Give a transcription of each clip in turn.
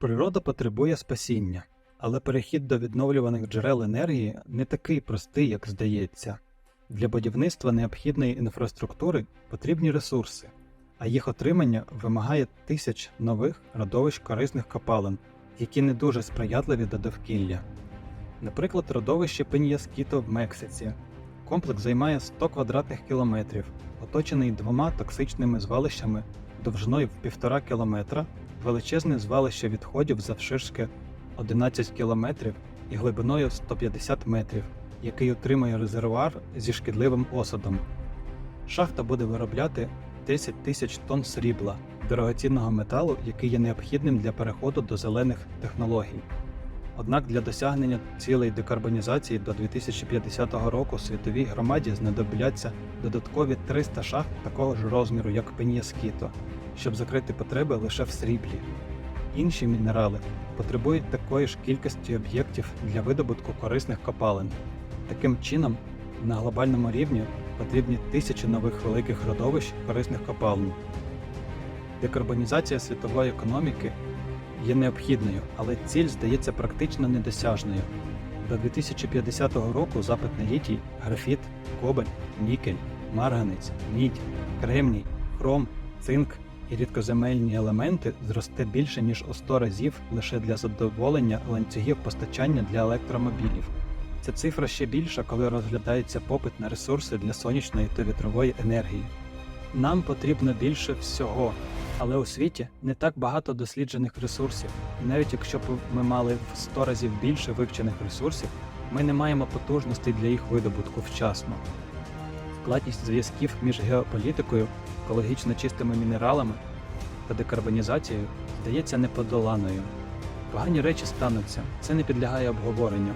Природа потребує спасіння, але перехід до відновлюваних джерел енергії не такий простий, як здається. Для будівництва необхідної інфраструктури потрібні ресурси, а їх отримання вимагає тисяч нових родовищ корисних копалин, які не дуже сприятливі до довкілля. Наприклад, родовище Пеньяскіто в Мексиці. Комплекс займає 100 квадратних кілометрів, оточений двома токсичними звалищами довжиною в півтора кілометра, величезне звалище відходів завширшки 11 кілометрів і глибиною 150 метрів, який утримує резервуар зі шкідливим осадом. Шахта буде виробляти 10 тисяч тонн срібла, дорогоцінного металу, який є необхідним для переходу до зелених технологій. Однак для досягнення цілей декарбонізації до 2050 року світовій громаді знадобляться додаткові 300 шахт такого ж розміру, як Пеньяскіто, щоб закрити потреби лише в сріблі. Інші мінерали потребують такої ж кількості об'єктів для видобутку корисних копалин. Таким чином, на глобальному рівні потрібні тисячі нових великих родовищ корисних копалин. Декарбонізація світової економіки є необхідною, але ціль здається практично недосяжною. До 2050 року запит на літій, графіт, кобальт, нікель, марганець, мідь, кремній, хром, цинк і рідкоземельні елементи зросте більше ніж у 100 разів лише для задоволення ланцюгів постачання для електромобілів. Ця цифра ще більша, коли розглядається попит на ресурси для сонячної та вітрової енергії. Нам потрібно більше всього, але у світі не так багато досліджених ресурсів, і навіть якщо б ми мали в 100 разів більше вивчених ресурсів, ми не маємо потужностей для їх видобутку вчасно. Складність зв'язків між геополітикою, екологічно чистими мінералами та декарбонізацією здається неподоланою. Погані речі стануться, це не підлягає обговоренню.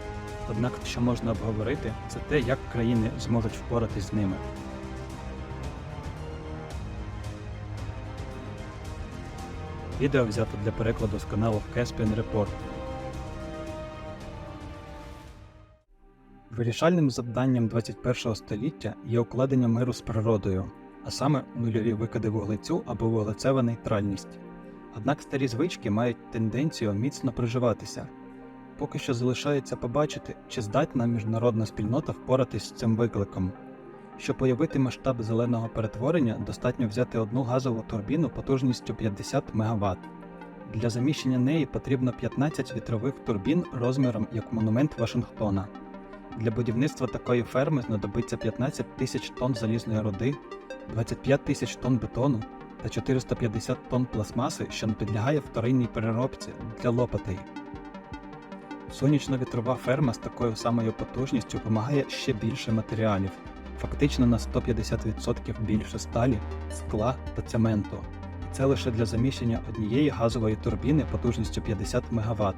Однак, що можна обговорити, це те, як країни зможуть впоратись з ними. Відео взято для перекладу з каналу Caspian Report. Вирішальним завданням 21 століття є укладення миру з природою, а саме нульові викиди вуглецю або вуглецева нейтральність. Однак старі звички мають тенденцію міцно приживатися. Поки що залишається побачити, чи здатна міжнародна спільнота впоратись з цим викликом. Щоб уявити масштаб зеленого перетворення, достатньо взяти одну газову турбіну потужністю 50 МВт. Для заміщення неї потрібно 15 вітрових турбін розміром як монумент Вашингтона. Для будівництва такої ферми знадобиться 15 тисяч тонн залізної руди, 25 тисяч тонн бетону та 450 тонн пластмаси, що не підлягає вторинній переробці для лопатей. Сонячно-вітрова ферма з такою самою потужністю вимагає ще більше матеріалів, фактично на 150% більше сталі, скла та цементу. І це лише для заміщення однієї газової турбіни потужністю 50 МВт.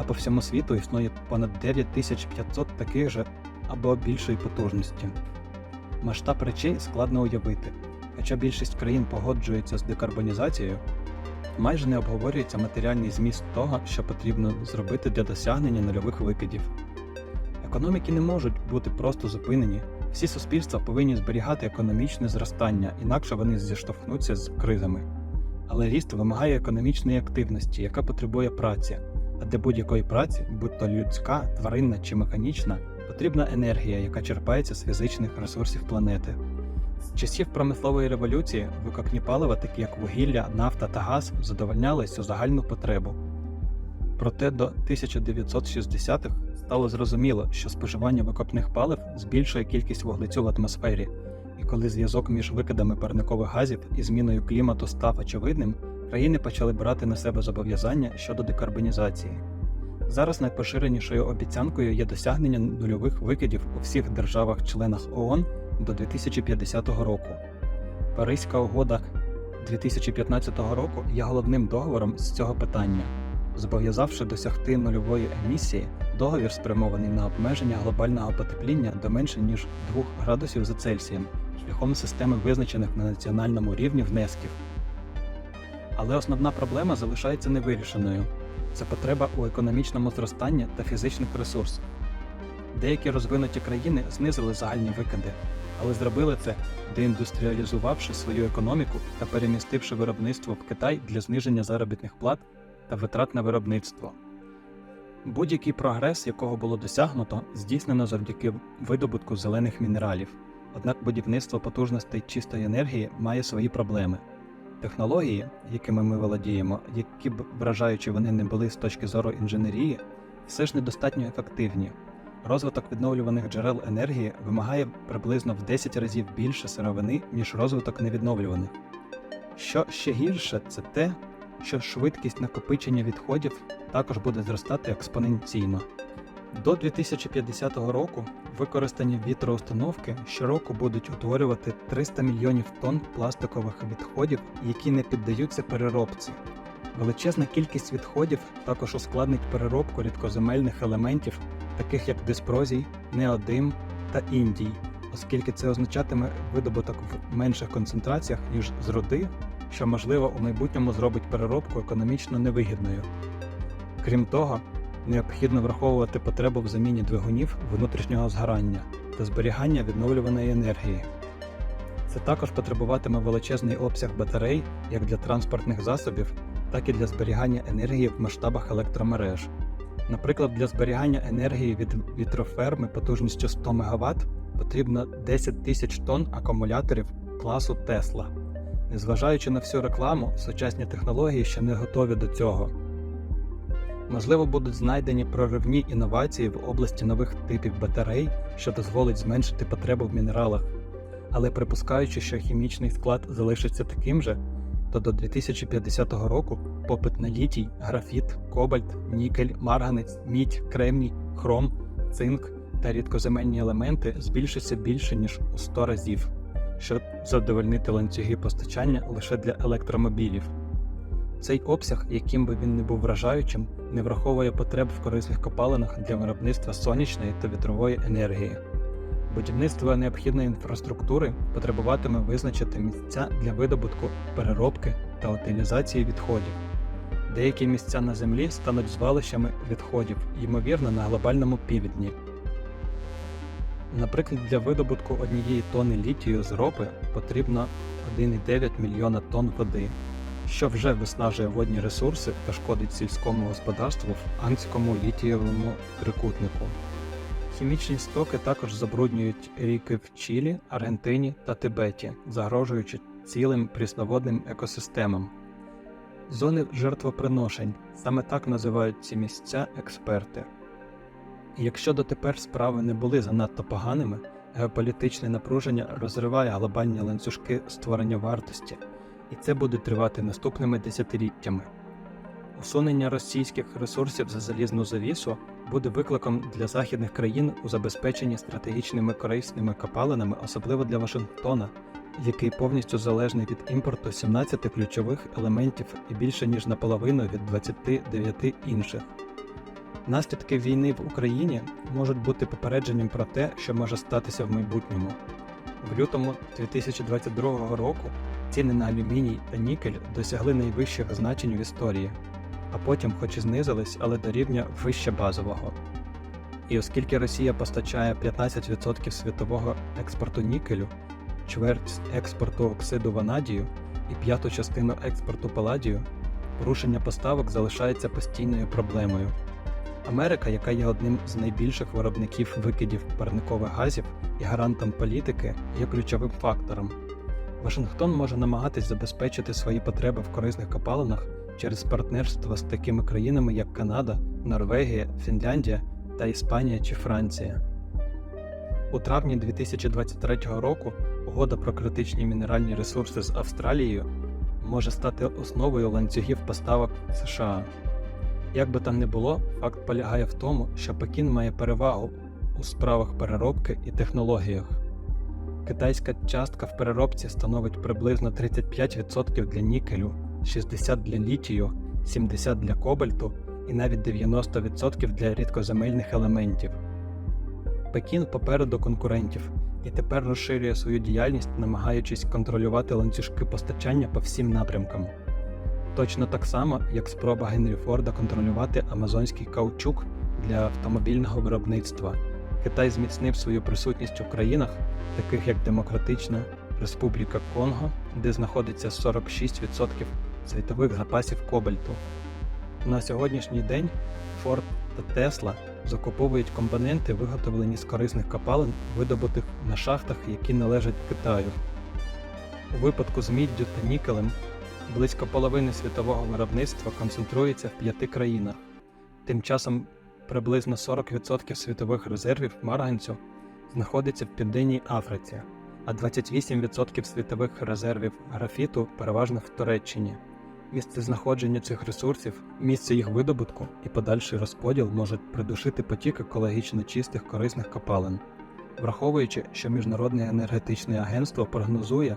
А по всьому світу існує понад 9500 таких же або більшої потужності. Масштаб речей складно уявити, хоча більшість країн погоджується з декарбонізацією, майже не обговорюється матеріальний зміст того, що потрібно зробити для досягнення нульових викидів. Економіки не можуть бути просто зупинені. Всі суспільства повинні зберігати економічне зростання, інакше вони зіштовхнуться з кризами. Але ріст вимагає економічної активності, яка потребує праці. А для будь-якої праці, будь то людська, тваринна чи механічна, потрібна енергія, яка черпається з фізичних ресурсів планети. З часів промислової революції викопні палива, такі як вугілля, нафта та газ, задовольняли цю загальну потребу. Проте до 1960-х стало зрозуміло, що споживання викопних палив збільшує кількість вуглецю в атмосфері, і коли зв'язок між викидами парникових газів і зміною клімату став очевидним, країни почали брати на себе зобов'язання щодо декарбонізації. Зараз найпоширенішою обіцянкою є досягнення нульових викидів у всіх державах-членах ООН до 2050 року. Паризька угода 2015 року є головним договором з цього питання. Зобов'язавши досягти нульової емісії, договір спрямований на обмеження глобального потепління до менше ніж 2 градусів за Цельсієм шляхом системи визначених на національному рівні внесків. Але основна проблема залишається невирішеною це потреба у економічному зростанні та фізичних ресурсах. Деякі розвинуті країни знизили загальні викиди, але зробили це, деіндустріалізувавши свою економіку та перемістивши виробництво в Китай для зниження заробітних плат та витрат на виробництво. Будь-який прогрес, якого було досягнуто, здійснено завдяки видобутку зелених мінералів. Однак будівництво потужностей чистої енергії має свої проблеми. Технології, якими ми володіємо, які б вражаючи вони не були з точки зору інженерії, все ж недостатньо ефективні. Розвиток відновлюваних джерел енергії вимагає приблизно в 10 разів більше сировини, ніж розвиток невідновлюваних. Що ще гірше, це те, що швидкість накопичення відходів також буде зростати експоненційно. До 2050 року використані вітроустановки щороку будуть утворювати 300 мільйонів тонн пластикових відходів, які не піддаються переробці. Величезна кількість відходів також ускладнить переробку рідкоземельних елементів, таких як диспрозій, неодим та індій, оскільки це означатиме видобуток в менших концентраціях, ніж з руди, що можливо у майбутньому зробить переробку економічно невигідною. Крім того, необхідно враховувати потребу в заміні двигунів внутрішнього згорання та зберігання відновлюваної енергії. Це також потребуватиме величезний обсяг батарей як для транспортних засобів, так і для зберігання енергії в масштабах електромереж. Наприклад, для зберігання енергії від вітроферми потужністю 100 МВт потрібно 10 тисяч тонн акумуляторів класу Тесла. Незважаючи на всю рекламу, сучасні технології ще не готові до цього. Можливо, будуть знайдені проривні інновації в області нових типів батарей, що дозволить зменшити потребу в мінералах. Але припускаючи, що хімічний склад залишиться таким же, то до 2050 року попит на літій, графіт, кобальт, нікель, марганець, мідь, кремній, хром, цинк та рідкоземельні елементи збільшиться більше ніж у 100 разів, щоб задовольнити ланцюги постачання лише для електромобілів. Цей обсяг, яким би він не був вражаючим, не враховує потреб в корисних копалинах для виробництва сонячної та вітрової енергії. Будівництво необхідної інфраструктури потребуватиме визначити місця для видобутку, переробки та утилізації відходів. Деякі місця на землі стануть звалищами відходів, ймовірно, на глобальному півдні. Наприклад, для видобутку однієї тонни літію з ропи потрібно 1,9 мільйона тонн води, що вже виснажує водні ресурси та шкодить сільському господарству в Анському літієвому трикутнику. Хімічні стоки також забруднюють ріки в Чилі, Аргентині та Тибеті, загрожуючи цілим прісноводним екосистемам. Зони жертвоприношень саме так називають ці місця експерти. Якщо дотепер справи не були занадто поганими, геополітичне напруження розриває глобальні ланцюжки створення вартості, і це буде тривати наступними десятиліттями. Усунення російських ресурсів за залізну завісу буде викликом для західних країн у забезпеченні стратегічними корисними копалинами, особливо для Вашингтона, який повністю залежний від імпорту 17 ключових елементів і більше ніж наполовину від 29 інших. Наслідки війни в Україні можуть бути попередженням про те, що може статися в майбутньому. В лютому 2022 року ціни на алюміній та нікель досягли найвищих значень в історії, а потім, хоч і знизились, але до рівня вище базового. І оскільки Росія постачає 15% світового експорту нікелю, чверть експорту оксиду ванадію і п'яту частину експорту паладію, порушення поставок залишається постійною проблемою. Америка, яка є одним з найбільших виробників викидів парникових газів і гарантом політики, є ключовим фактором. Вашингтон може намагатись забезпечити свої потреби в корисних копалинах через партнерство з такими країнами, як Канада, Норвегія, Фінляндія та Іспанія чи Франція. У травні 2023 року угода про критичні мінеральні ресурси з Австралією може стати основою ланцюгів поставок США. Як би там не було, факт полягає в тому, що Пекін має перевагу у справах переробки і технологіях. Китайська частка в переробці становить приблизно 35% для нікелю, 60% для літію, 70% для кобальту і навіть 90% для рідкоземельних елементів. Пекін попереду конкурентів і тепер розширює свою діяльність, намагаючись контролювати ланцюжки постачання по всім напрямкам. Точно так само, як спроба Генрі Форда контролювати амазонський каучук для автомобільного виробництва. Китай зміцнив свою присутність у країнах, таких як Демократична Республіка Конго, де знаходиться 46% світових запасів кобальту. На сьогоднішній день Ford та Tesla закуповують компоненти, виготовлені з корисних копалин, видобутих на шахтах, які належать Китаю. У випадку з міддю та нікелем близько половини світового виробництва концентрується в п'яти країнах. Тим часом приблизно 40% світових резервів марганцю знаходиться в Південній Африці, а 28% світових резервів графіту переважно в Туреччині. Місце знаходження цих ресурсів, місце їх видобутку і подальший розподіл можуть придушити потік екологічно чистих корисних копалин. Враховуючи, що Міжнародне енергетичне агентство прогнозує,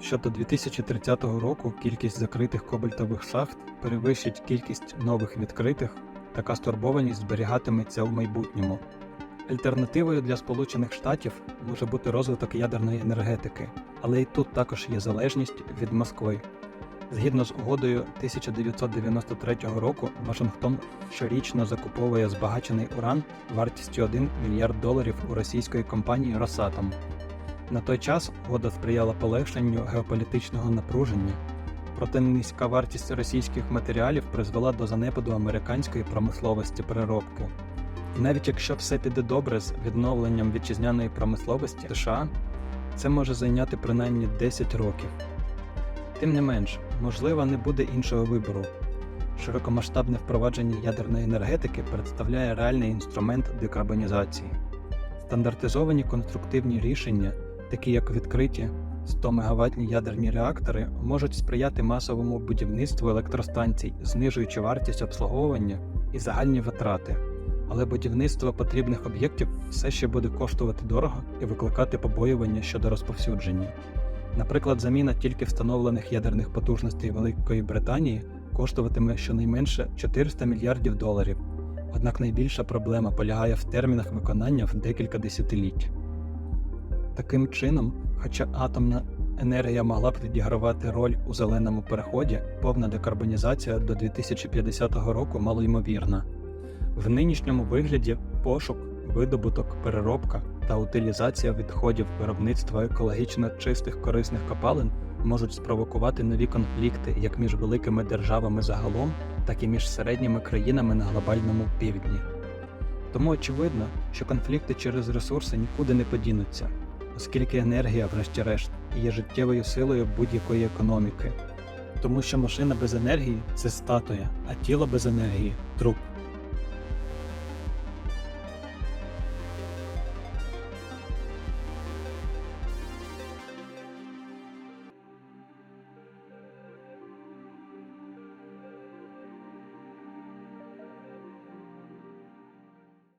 що до 2030 року кількість закритих кобальтових шахт перевищить кількість нових відкритих, така стурбованість зберігатиметься в майбутньому. Альтернативою для Сполучених Штатів може бути розвиток ядерної енергетики, але і тут також є залежність від Москви. Згідно з угодою 1993 року, Вашингтон щорічно закуповує збагачений уран вартістю 1 мільярд доларів у російської компанії Росатом. На той час угода сприяла полегшенню геополітичного напруження, проте низька вартість російських матеріалів призвела до занепаду американської промисловості переробки. І навіть якщо все піде добре з відновленням вітчизняної промисловості США, це може зайняти принаймні 10 років. Тим не менш, можливо, не буде іншого вибору. Широкомасштабне впровадження ядерної енергетики представляє реальний інструмент декарбонізації. Стандартизовані конструктивні рішення, такі як відкриті 100 МВт ядерні реактори, можуть сприяти масовому будівництву електростанцій, знижуючи вартість обслуговування і загальні витрати. Але будівництво потрібних об'єктів все ще буде коштувати дорого і викликати побоювання щодо розповсюдження. Наприклад, заміна тільки встановлених ядерних потужностей Великої Британії коштуватиме щонайменше 400 мільярдів доларів. Однак найбільша проблема полягає в термінах виконання в декілька десятиліть. Таким чином, хоча атомна енергія могла б відігравати роль у зеленому переході, повна декарбонізація до 2050 року малоймовірна. В нинішньому вигляді пошук, видобуток, переробка та утилізація відходів виробництва екологічно чистих корисних копалин можуть спровокувати нові конфлікти як між великими державами загалом, так і між середніми країнами на глобальному півдні. Тому очевидно, що конфлікти через ресурси нікуди не подінуться, оскільки енергія, врешті-решт, є життєвою силою будь-якої економіки. Тому що машина без енергії це статуя, а тіло без енергії труп.